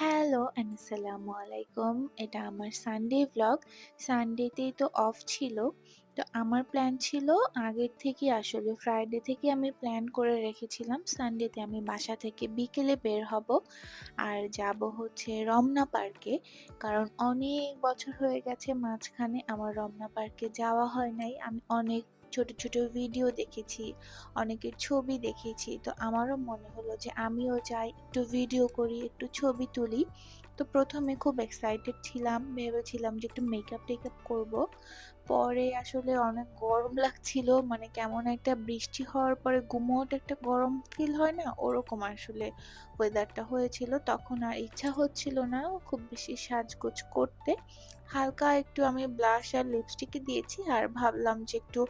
Hello আসসালামু আলাইকুম। এটা আমার সানডে ভ্লগ। সানডেতেই তো অফ ছিল। তো আমার প্ল্যান ছিল আগের থেকেই আসলে ফ্রাইডে থেকে আমি প্ল্যান করে রেখেছিলাম সানডেতে আমি বাসা থেকে বিকেলে বের হব। আর যাব হচ্ছে রমনা পার্কে। কারণ অনেক বছর হয়ে গেছে মাঝখানে আমার রমনা পার্কে যাওয়া হয় নাই। আমি অনেক ছোট, ছোট ভিডিও দেখেছি, অনেকের ছবি দেখেছি। তো আমারও মনে হলো যে আমিও যাই, একটু ভিডিও করি, একটু ছবি তুলি। তো প্রথমে খুব এক্সাইটেড ছিলাম। ভেবেছিলাম যে একটু মেকআপ-টেকআপ করব। পরে আসলে অনেক গরম লাগছিল। মানে কেমন একটা বৃষ্টি হওয়ার পরে গুমোট একটা গরম ফিল হয় না? ওরকম আসলে ওয়েদারটা হয়েছিল। তখন আর ইচ্ছা হচ্ছিল না খুব বেশি সাজগোজ করতে। হালকা একটু আমি ব্লাশ আর লিপস্টিকই দিয়েছি। আর ভাবলাম যে একটু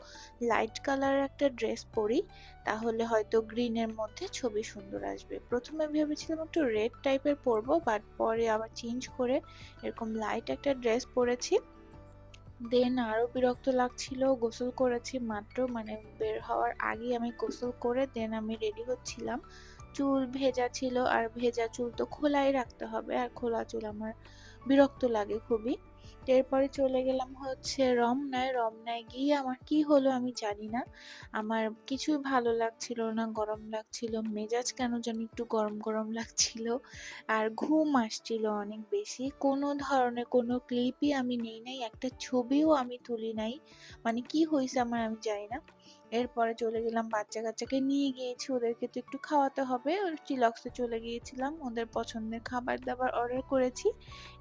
লাইট কালারের একটা ড্রেস পরি। তাহলে হয়তো গ্রিনের মধ্যে ছবি সুন্দর আসবে। প্রথমে ভেবেছিলাম একটু রেড টাইপের পরবো বাট পরে আবার চেঞ্জ করে এরকম লাইট একটা ড্রেস পরেছি। দেন আরও বিরক্ত লাগছিল। গোসল করেছি মাত্র মানে বের হওয়ার আগে আমি গোসল করে দেন আমি রেডি হচ্ছিলাম। চুল ভেজা ছিল, আর ভেজা চুল তো খোলাই রাখতে হবে। আর খোলা চুল আমার বিরক্ত লাগে খুবই। এরপরে চলে গেলাম হচ্ছে রমনায়। রমনায় গিয়ে আমার কি হলো আমি জানি না। আমার কিছুই ভালো লাগছিল না, গরম লাগছিল। মেজাজ কেন জানি একটু গরম, গরম লাগছিল। আর ঘুম আসছিল অনেক বেশি। কোনো ধরনের কোনো ক্লিপই আমি নেই নাই। একটা ছবিও আমি তুলি নাই। মানে কি হয়েছে আমার আমি জানি না। এরপরে চলে গেলাম বাচ্চা-কাচ্চাকে নিয়ে গিয়েছি। ওদেরকে তো একটু খাওয়াতে হবে। চিলক্সে চলে গিয়েছিলাম। ওদের পছন্দের খাবার-দাবার অর্ডার করেছি।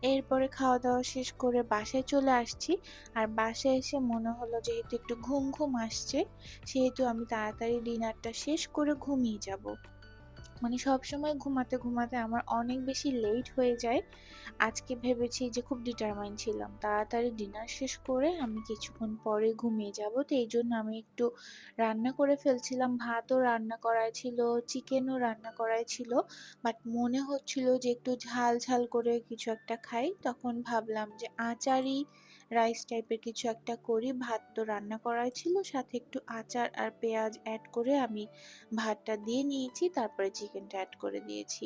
এরপরে খাওয়া-দাওয়া শেষ করে বাসায় চলে আসছি। আর বাসায় এসে মনে হলো যেহেতু একটু ঘুম, ঘুম আসছে, সেহেতু আমি তাড়াতাড়ি ডিনারটা শেষ করে ঘুমিয়ে যাব। মানে সবসময় ঘুমাতে, ঘুমাতে আমার অনেক বেশি লেট হয়ে যায়। আজকে ভেবেছি যে খুব ডিটারমাইন্ড ছিলাম। তাড়াতাড়ি ডিনার শেষ করে আমি কিছুক্ষণ পরে ঘুমিয়ে যাব। তো এই জন্য আমি একটু রান্না করে ফেলছিলাম। ভাতও রান্না করাই ছিল, চিকেনও রান্না করাই ছিল। বাট মনে হচ্ছিল যে একটু ঝাল, ঝাল করে কিছু একটা খাই। তখন ভাবলাম যে আচারই রাইস টাইপের কিছু একটা করি। ভাত তো রান্না করাই ছিল। সাথে একটু আচার আর পেঁয়াজ অ্যাড করে আমি ভাতটা দিয়ে নিয়েছি। তারপরে চিকেনটা অ্যাড করে দিয়েছি।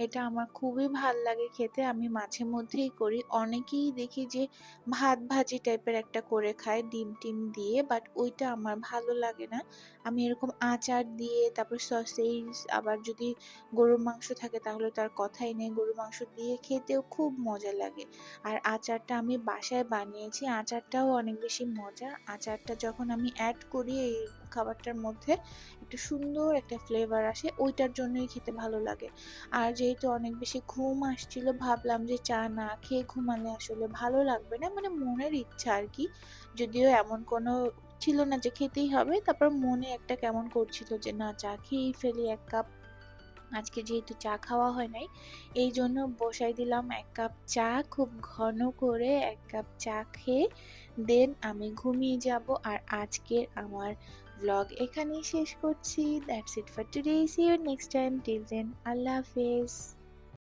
এটা আমার খুবই ভালো লাগে খেতে। আমি মাঝে মধ্যেই করি। অনেকেই দেখি যে ভাত ভাজি টাইপের একটা করে খায় ডিম-টিম দিয়ে। বাট ওইটা আমার ভালো লাগে না। আমি এরকম আচার দিয়ে, তারপর সসেজ আবার যদি গরুর মাংস থাকে তাহলে তার কথাই নেই। গরুর মাংস দিয়ে খেতেও খুব মজা লাগে। আর আচারটা আমি বাসায় বানিয়েছি। আচারটাও অনেক বেশি মজা। আচারটা যখন আমি অ্যাড করি এই খাবারটার মধ্যে, একটু সুন্দর একটা ফ্লেভার আসে। ওইটার জন্যই খেতে ভালো লাগে। আর যেহেতু অনেক বেশি ঘুম আসছিল ভাবলাম যে চা না খেয়ে ঘুমালে আসলে ভালো লাগবে না। মানে মনের ইচ্ছা আরকি। যদিও এমন কোনো ছিল না যে খেতেই হবে। তারপর মনে একটা কেমন করছিল যে না চা খেয়েই ফেলি ১ কাপ। আজকে যেহেতু চা খাওয়া হয় নাই, এই জন্য বসাই দিলাম এক কাপ চা খুব ঘন করে এক কাপ চা খেয়ে দেন আমি ঘুমিয়ে যাব। আর আজকের আমার ভ্লগ এখানেই শেষ করছি। That's it for today. See you next time. Till then আল্লাহ হাফেজ।